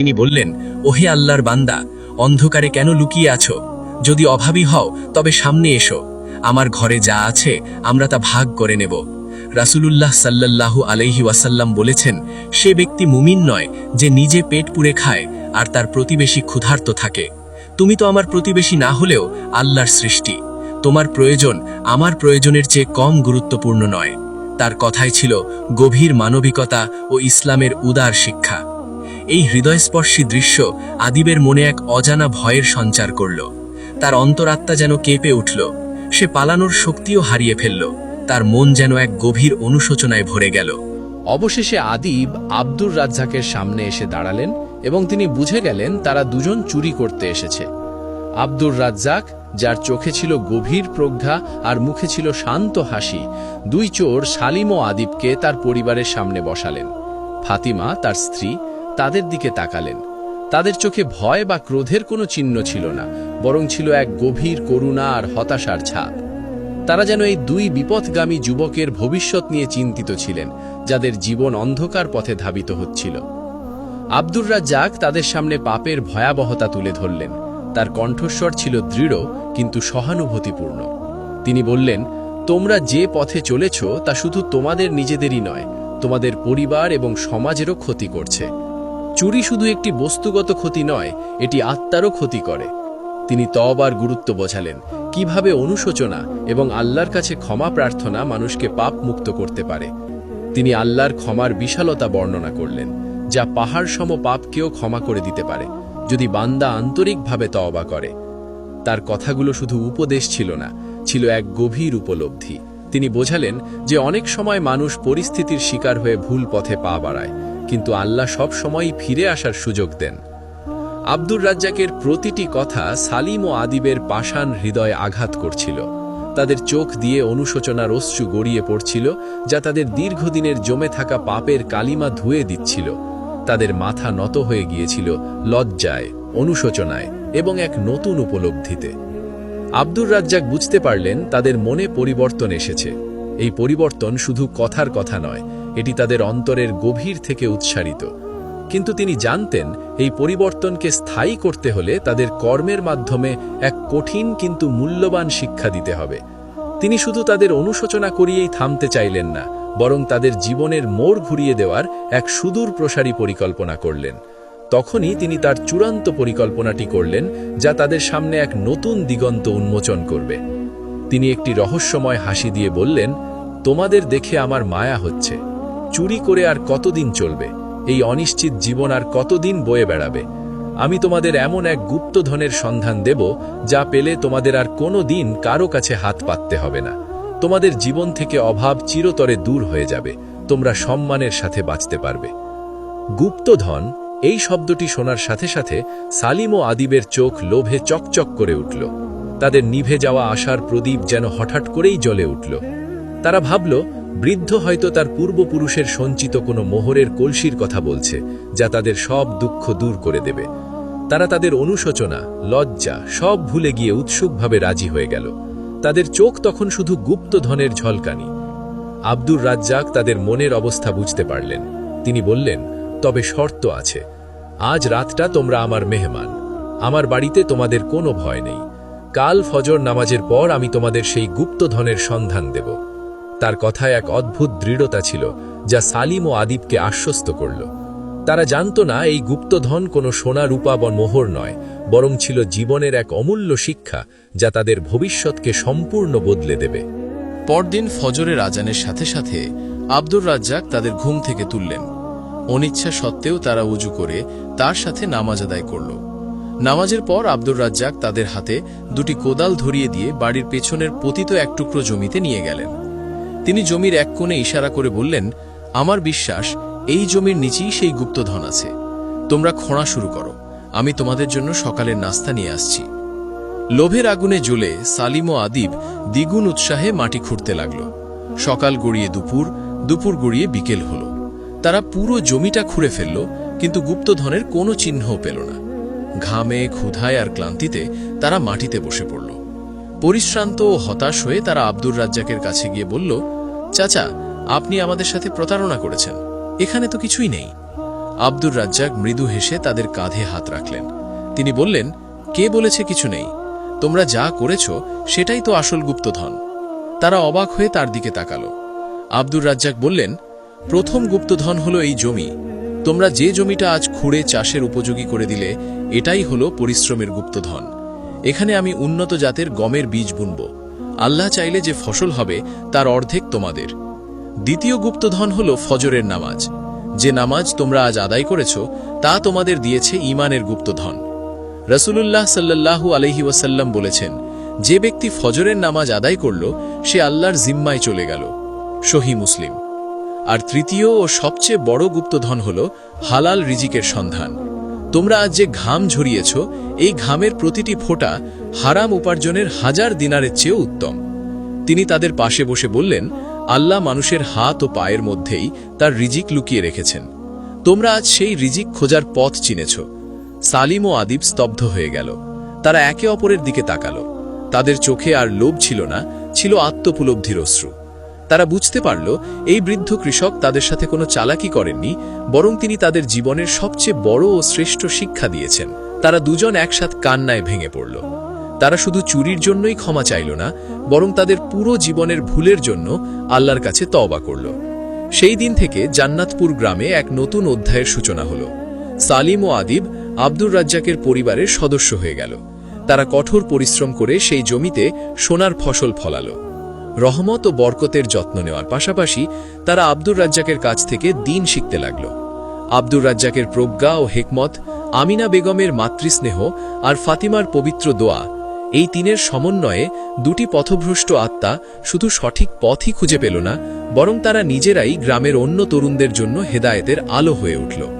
তিনি বললেন, ওহে আল্লাহর বান্দা, অন্ধকারে কেন লুকিয়ে আছো? যদি অভাবী হও, তবে সামনে এসো। আমার ঘরে যা আছে, আমরা তা ভাগ করে নেব। রাসূলুল্লাহ সাল্লাল্লাহু আলাইহি ওয়াসাল্লাম বলেছেন, সে ব্যক্তি মুমিন নয় যে নিজে পেট পুড়ে খায় আর তার প্রতিবেশী ক্ষুধার্ত থাকে। তুমি তো আমার প্রতিবেশী না হলেও আল্লাহর সৃষ্টি। তোমার প্রয়োজন আমার প্রয়োজনের চেয়ে কম গুরুত্বপূর্ণ নয়। তার কথাই ছিল গভীর মানবিকতা ও ইসলামের উদার শিক্ষা। এই হৃদয়স্পর্শী দৃশ্য আদিবের মনে এক অজানা ভয়ের সঞ্চার করল। তার অন্তরাত্মা যেন কেঁপে উঠল। সে পালানোর শক্তিও হারিয়ে ফেলল। তার মন যেন এক গভীর অনুশোচনায় ভরে গেল। অবশেষে আদিব আব্দুর রাজ্জাকের সামনে এসে দাঁড়ালেন এবং তিনি বুঝে গেলেন তারা দুজন চুরি করতে এসেছে। আব্দুর রাজ্জাক, যার চোখে ছিল গভীর প্রজ্ঞা আর মুখে ছিল শান্ত হাসি, দুই চোর সালিম ও আদিবকে তার পরিবারের সামনে বসালেন। ফাতিমা, তার স্ত্রী তাদের দিকে তাকালেন। তাদের চোখে ভয় বা ক্রোধের কোনো চিহ্ন ছিল না, বরং ছিল এক গভীর করুণা আর হতাশার ছাপ। তারা যেন এই দুই বিপথগামী যুবকের ভবিষ্যৎ নিয়ে চিন্তিত ছিলেন, যাদের জীবন অন্ধকার পথে ধাবিত হচ্ছিল। আব্দুর রাজ্জাক তাদের সামনে পাপের ভয়াবহতা তুলে ধরলেন। তার কণ্ঠস্বর ছিল দৃঢ়, কিন্তু সহানুভূতিপূর্ণ। তিনি বললেন, তোমরা যে পথে চলেছ, তা শুধু তোমাদের নিজেদেরই নয়, তোমাদের পরিবার এবং সমাজেরও ক্ষতি করছে। চুরি শুধু একটি বস্তুগত ক্ষতি নয়, এটি আত্মারও ক্ষতি করে। তিনি তবার গুরুত্ব বোঝালেন, কীভাবে অনুশোচনা এবং আল্লাহর কাছে ক্ষমা প্রার্থনা মানুষকে পাপ মুক্ত করতে পারে। তিনি আল্লাহর ক্ষমার বিশালতা বর্ণনা করলেন, যা পাহাড় সম পাপকেও ক্ষমা করে দিতে পারে, যদি বান্দা আন্তরিকভাবে তওবা করে। তার কথাগুলো শুধু উপদেশ ছিল না, ছিল এক গভীর উপলব্ধি। তিনি বোঝালেন যে অনেক সময় মানুষ পরিস্থিতির শিকার হয়ে ভুল পথে পা বাড়ায় কিন্তু আল্লাহ সব সময়ই ফিরে আসার সুযোগ দেন। আব্দুর রাজ্জাকের প্রতিটি কথা সালিম ও আদিবের পাষাণ হৃদয়ে আঘাত করছিল। তাদের চোখ দিয়ে অনুশোচনার অশ্রু গড়িয়ে পড়ছিল, যা তাদের দীর্ঘদিনের জমে থাকা পাপের কালিমা ধুয়ে দিচ্ছিল। তাদের মাথা নত হয়ে গিয়েছিল লজ্জায়, অনুশোচনায় এবং এক নতুন উপলব্ধিতে। আব্দুর রাজ্জাক বুঝতে পারলেন তাদের মনে পরিবর্তন এসেছে। এই পরিবর্তন শুধু কথার কথা নয় এটি তাদের অন্তরের গভীর থেকে উৎসারিত। কিন্তু তিনি জানতেন, এই পরিবর্তনকে স্থায়ী করতে হলে তাদের কর্মের মাধ্যমে এক কঠিন কিন্তু মূল্যবান শিক্ষা দিতে হবে। তিনি শুধু তাদের অনুশোচনা করিয়েই থামতে চাইলেন না, বরং তাদের জীবনের মোড় ঘুরিয়ে দেওয়ার এক সুদূর প্রসারী পরিকল্পনা করলেন। তখনই তিনি তার চূড়ান্ত পরিকল্পনাটি করলেন, যা তাদের সামনে এক নতুন দিগন্ত উন্মোচন করবে। তিনি একটি রহস্যময় হাসি দিয়ে বললেন, তোমাদের দেখে আমার মায়া হচ্ছে। চুরি করে আর কতদিন চলবে? এই অনিশ্চিত জীবন আর কতদিন বয়ে বেড়াবে? আমি তোমাদের এমন এক গুপ্তধনের সন্ধান দেব, যা পেলে তোমাদের আর কোনো দিন কারও কাছে হাত পাততে হবে না। তোমাদের জীবন থেকে অভাব চিরতরে দূর হয়ে যাবে, তোমরা সম্মানের সাথে বাঁচতে পারবে। গুপ্তধন এই শব্দটি শোনার সাথে সাথে সালিম ও আদিবের চোখ লোভে চকচক করে উঠল। তাদের নিভে যাওয়া আশার প্রদীপ যেন হঠাৎ করেই জ্বলে উঠল। তারা ভাবল বৃদ্ধ হয়তো তার পূর্বপুরুষের সঞ্চিত কোনো মোহরের কলসির কথা বলছে, যা তাদের সব দুঃখ দূর করে দেবে। তারা তাদের অনুশোচনা, লজ্জা, সব ভুলে গিয়ে উৎসুকভাবে রাজি হয়ে গেল। তাদের চোখ তখন শুধু গুপ্তধনের ঝলকানি। আব্দুর রাজ্জাক তাদের মনের অবস্থা বুঝতে পারলেন। তিনি বললেন, তবে শর্ত আছে। আজ রাতটা তোমরা আমার মেহমান। আমার বাড়িতে তোমাদের কোনো ভয় নেই। কাল ফজর নামাজের পর আমি তোমাদের সেই গুপ্ত ধনের সন্ধান দেব। তার কথায় এক অদ্ভুত দৃঢ়তা ছিল, যা সালিম ও আদিবকে আশ্বস্ত করল। তারা জানত না এই গুপ্তধন কোনো সোনা রূপা বা মোহর নয়, বরং ছিল জীবনের এক অমূল্য শিক্ষা, যা তাদের ভবিষ্যৎকে সম্পূর্ণ বদলে দেবে। পরদিন ফজরের আজানের সাথে সাথে আব্দুর রাজ্জাক তাদের ঘুম থেকে তুললেন। অনিচ্ছা সত্ত্বেও তারা উজু করে তার সাথে নামাজ আদায় করল। নামাজের পর আব্দুর রাজ্জাক তাদের হাতে দুটি কোদাল ধরিয়ে দিয়ে বাড়ির পেছনের পতিত এক টুকরো জমিতে নিয়ে গেলেন। তিনি জমির এক কোণে ইশারা করে বললেন, আমার বিশ্বাস, এই জমির নিচেই সেই গুপ্তধন আছে। তোমরা খোঁড়া শুরু করো, আমি তোমাদের জন্য সকালের নাস্তা নিয়ে আসছি। লোভের আগুনে জ্বলে সালিম ও আদিব দ্বিগুণ উৎসাহে মাটি খুঁড়তে লাগল। সকাল গড়িয়ে দুপুর দুপুর গড়িয়ে বিকেল হল। তারা পুরো জমিটা খুঁড়ে ফেলল, কিন্তু গুপ্তধনের কোনো চিহ্নও পেল না। ঘামে, ক্ষুধায় আর ক্লান্তিতে তারা মাটিতে বসে পড়ল। পরিশ্রান্ত ও হতাশ হয়ে তারা আব্দুর রাজ্জাকের কাছে গিয়ে বলল, চাচা, আপনি আমাদের সাথে প্রতারণা করেছেন। এখানে তো কিছুই নেই। আব্দুর রাজ্জাক মৃদু হেসে তাদের কাঁধে হাত রাখলেন। তিনি বললেন, কে বলেছে কিছু নেই। তোমরা যা করেছ, সেটাই তো আসল গুপ্তধন। তারা অবাক হয়ে তার দিকে তাকাল। আব্দুর রাজ্জাক বললেন, প্রথম গুপ্তধন হলো এই জমি। তোমরা যে জমিটা আজ খুঁড়ে চাষের উপযোগী করে দিলে, এটাই হলো পরিশ্রমের গুপ্তধন। এখানে আমি উন্নত জাতের গমের বীজ বুনব। আল্লাহ চাইলে যে ফসল হবে, তার অর্ধেক তোমাদের। দ্বিতীয় গুপ্তধন হল ফজরের নামাজ। যে নামাজ তোমরা আজ আদায় করেছ, তা তোমাদের দিয়েছে ইমানের গুপ্তধন। রসুলুল্লাহ সাল্লাল্লাহু আলহি ওয়াসাল্লাম বলেছেন, যে ব্যক্তি ফজরের নামাজ আদায় করল, সে আল্লাহর জিম্মায় চলে গেল। সহি মুসলিম। আর তৃতীয় ও সবচেয়ে বড় গুপ্তধন হল হালাল রিজিকের সন্ধান। তোমরা আজ যে ঘাম ঝরিয়েছ, এই ঘামের প্রতিটি ফোঁটা হারাম উপার্জনের হাজার দিনারের চেয়েও উত্তম। তিনি তাদের পাশে বসে বললেন, আল্লাহ মানুষের হাত ও পায়ের মধ্যেই তার রিজিক লুকিয়ে রেখেছেন। তোমরা আজ সেই রিজিক খোঁজার পথ চিনেছ। সালিম ও আদিব স্তব্ধ হয়ে গেল। তারা একে অপরের দিকে তাকালো। তাদের চোখে আর লোভ ছিল না, ছিল আত্মপুলব্ধির অশ্রু। তারা বুঝতে পারল, এই বৃদ্ধ কৃষক তাদের সাথে কোনো চালাকি করেননি, বরং তিনি তাদের জীবনের সবচেয়ে বড় ও শ্রেষ্ঠ শিক্ষা দিয়েছেন। তারা দুজন একসাথ কান্নায় ভেঙে পড়ল। তারা শুধু চুরির জন্যই ক্ষমা চাইল না, বরং তাদের পুরো জীবনের ভুলের জন্য আল্লাহর কাছে তওবা করল। সেই দিন থেকে জান্নাতপুর গ্রামে এক নতুন অধ্যায়ের সূচনা হল। সালিম ও আদিব আব্দুর রাজ্জাকের পরিবারের সদস্য হয়ে গেল। তারা কঠোর পরিশ্রম করে সেই জমিতে সোনার ফসল ফলালো। রহমত ও বরকতের যত্ন নেওয়ার পাশাপাশি তারা আব্দুর রাজ্জাকের কাছ থেকে দিন শিখতে লাগল। আব্দুর রাজ্জাকের প্রজ্ঞা ও হেকমত, আমিনা বেগমের মাতৃস্নেহ আর ফাতিমার পবিত্র দোয়া, এই তিনের সমন্বয়ে দুটি পথভ্রষ্ট আত্মা শুধু সঠিক পথই খুঁজে পেল না, বরং তারা নিজেরাই গ্রামের অন্য তরুণদের জন্য হেদায়েতের আলো হয়ে উঠল।